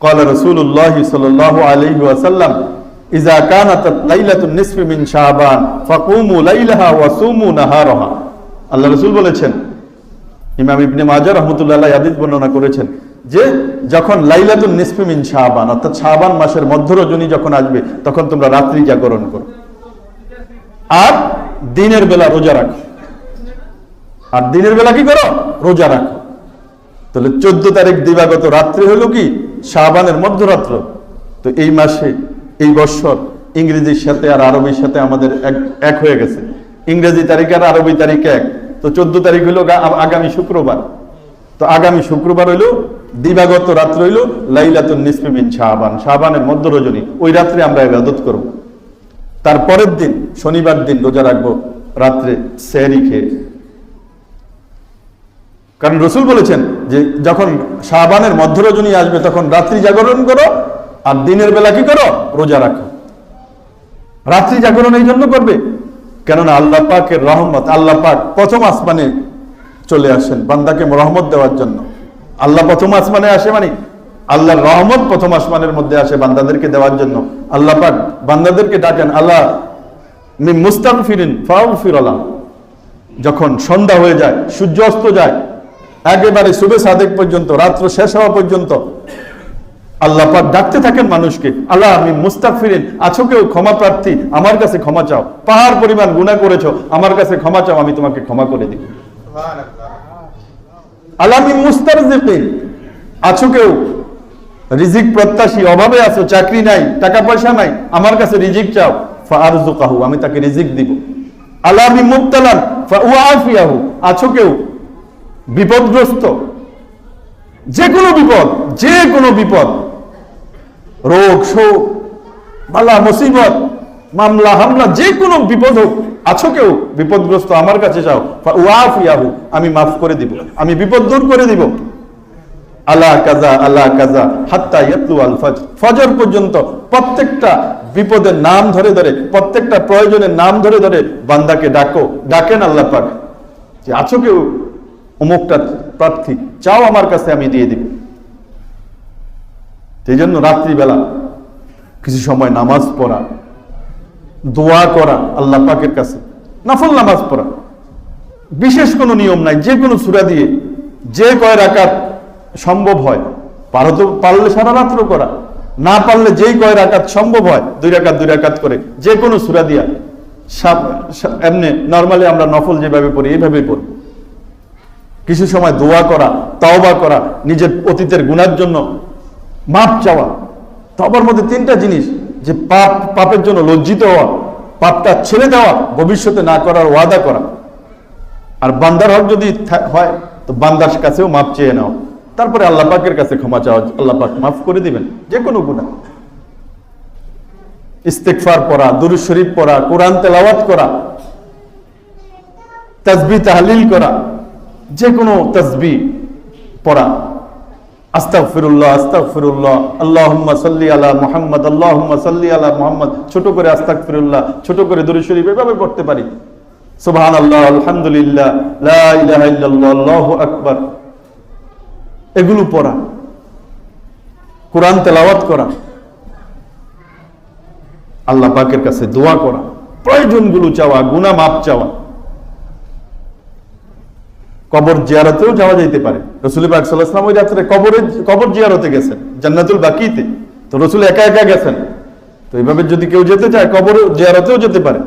قال رسول الله صلى الله عليه وسلم إذا كانت ليلة النصف من شعبان فقوموا ليلها وصوموا نهارها আল্লাহ রসুল বলেছেন ইমাম ইবনে মাজার রহমতুল্লাহ হাদিস বর্ণনা করেছেন যে যখন লাইলাতুন নিসফি মিন শাবান অর্থাৎ শাবান মাসের মধ্য রজনী যখন আসবে তখন তোমরা রাত্রি জাগরণ করো আর দিনের বেলা রোজা রাখো আর দিনের বেলা কি করো রোজা রাখো তাহলে চোদ্দ তারিখ দিবাগত রাত্রি হলো কি শাবানের মধ্যরাত্র। তো এই মাসে, এই বৎসর ইংরেজির সাথে আর আরবির সাথে আমাদের এক এক হয়ে গেছে। ইংরেজি তারিখ আর আরবি তারিখ এক। তো চোদ্দ তারিখ হইল আগামী শুক্রবার। তো আগামী শুক্রবার হইল দিবাগত রাত্র হইল লাইলাতুন নিসফিমিন শাহবান। শাহবানের মধ্য রজনী। ওই রাত্রে আমরা ইবাদত করব। তার পরের দিন, শনিবার দিন রোজা রাখব। রাত্রে সেহরি খেয়ে। কারণ রসুল বলেছেন যে যখন শাহবানের মধ্য রজনী আসবে, তখন রাত্রি জাগরণ করো, আর দিনের বেলা কি করো? রোজা রাখো। রাত্রি জাগরণ এই জন্য করবে। কেননা আল্লাহ পাকের রহমত, আল্লাহ পাক প্রথম আসমানে চলে আসেন, বান্দাকে রহমত দেওয়ার জন্য। আল্লাহ প্রথম আসমানে আসে মানে আল্লাহর রহমত প্রথম আসমানের মধ্যে আসে বান্দাদেরকে দেওয়ার জন্য। আল্লাহ পাক বান্দাদেরকে ডাকেন, আল্লাহ মি মুস্তাক ফিরিন ফাউল ফিরলাম যখন সন্ধ্যা হয়ে যায়, সূর্য অস্ত যায় একেবারে শুভে সাদেক পর্যন্ত, রাত্র শেষ হওয়া পর্যন্ত আল্লাহ পাক ডাকতে থাকেন মানুষকে, আল্লাহ, আমি মুস্তাক ফিরিন আছো কেউ? ক্ষমা প্রার্থী, আমার কাছে ক্ষমা চাও। পাহাড় পরিমাণ গুণা করেছ, আমার কাছে ক্ষমা চাও, আমি তোমাকে ক্ষমা করে দিব। আল্লাহ, আমি মুস্তার আছো কেউ? রিজিক প্রত্যাশী, অভাবে আছো, চাকরি নাই, টাকা পয়সা নাই, আমার কাছে রিজিক চাও। ফারজুকাহু আমি তাকে রিজিক দিব। আল্লাহ, আমি মুক্তালান ফাউআফিয়াহু আছো কেউ? বিপদগ্রস্ত। যে কোনো বিপদ যে কোনো বিপদ। রোগ, শোক, বালা, মুসিবত, মামলা, হামলা যে কোনো বিপদ হোক, আছো কেউ, বিপদগ্রস্ত আমার কাছে যাও। ওয়াফিয়াহু আমি মাফ করে দিব। আমি বিপদ দূর করে দিব। আল্লাহ কাজা আল্লাহ কাজা, হাত্তা ইয়াতলু আল ফজর। ফজর পর্যন্ত প্রত্যেকটা বিপদের নাম ধরে ধরে, প্রত্যেকটা প্রয়োজনের নাম ধরে ধরে বান্দাকে ডাকো। ডাকেন আল্লাহ পাক। যে আছো কেউ অমুকটা প্রার্থী, চাও আমার কাছে আমি দিয়ে দিব সেই জন্য রাত্রিবেলা কিছু সময় নামাজ পড়া, দোয়া করা, আল্লাহ পাকের কাছে নফল নামাজ পড়া। বিশেষ কোনো নিয়ম নাই, যে কোনো সুরা দিয়ে যে কয় রাকাত সম্ভব হয়, পারো তো পারলে সারা রাত্র করা। না পারলে যেই কয় রাকাত সম্ভব হয়, দুই রাকাত দুই রাকাত করে। যে কোনো সুরা দিয়া এমনি নর্মালি আমরা নফল যেভাবে পড়ি, এইভাবেই পড়ি। কিছু সময় দোয়া করা, তওবা করা, নিজের অতীতের গুণার জন্য মাপ চাওয়া। তবার মধ্যে তিনটা জিনিস যে পাপ, পাপের জন্য লজ্জিত হওয়া, পাপটা ছেড়ে দেওয়া, ভবিষ্যতে না করার ওয়াদা করা। আর বান্দার হক যদি হয়, তো বান্দার কাছেও মাপ চেয়ে নাও। তারপরে আল্লাহ পাকের কাছে ক্ষমা চাওয়া, আল্লাহ পাক মাফ করে দিবেন যে কোনো গুণা ইস্তেকফার পড়া, দুরুদ শরীফ পড়া, কোরআন তেলাওয়াত করা তাজবি তাহলিল করা যে কোনো তসবি পড়া। আস্তাগফিরুল্লাহ আস্তাগফিরুল্লাহ, আল্লাহুম্মা সাল্লি আলা মুহাম্মদ, আল্লাহুম্মা সাল্লি আলা মুহাম্মদ, ছোট করে আস্তাগফিরুল্লাহ, ছোট করে দরুদ শরীফ এভাবে পড়তে পারি। আলহামদুলিল্লাহ আল্লাহু এগুলো পড়া। কোরআন তেলাওয়াত করা। আল্লাহ পাকের কাছে দোয়া করা। প্রয়োজনগুলো চাওয়া, গুনাহ মাপ চাওয়া। কবর জিয়ারতেও যাওয়া যাইতে পারে। রসুল পাক সাল্লাহাম ওই রাত্রে কবরে কবর জিয়ারতে গেছেন, জান্নাতুল বাকিতে। তো রসুল একা একা গেছেন। তো এইভাবে যদি কেউ যেতে চায় কবর জিয়ারতেও যেতে পারে।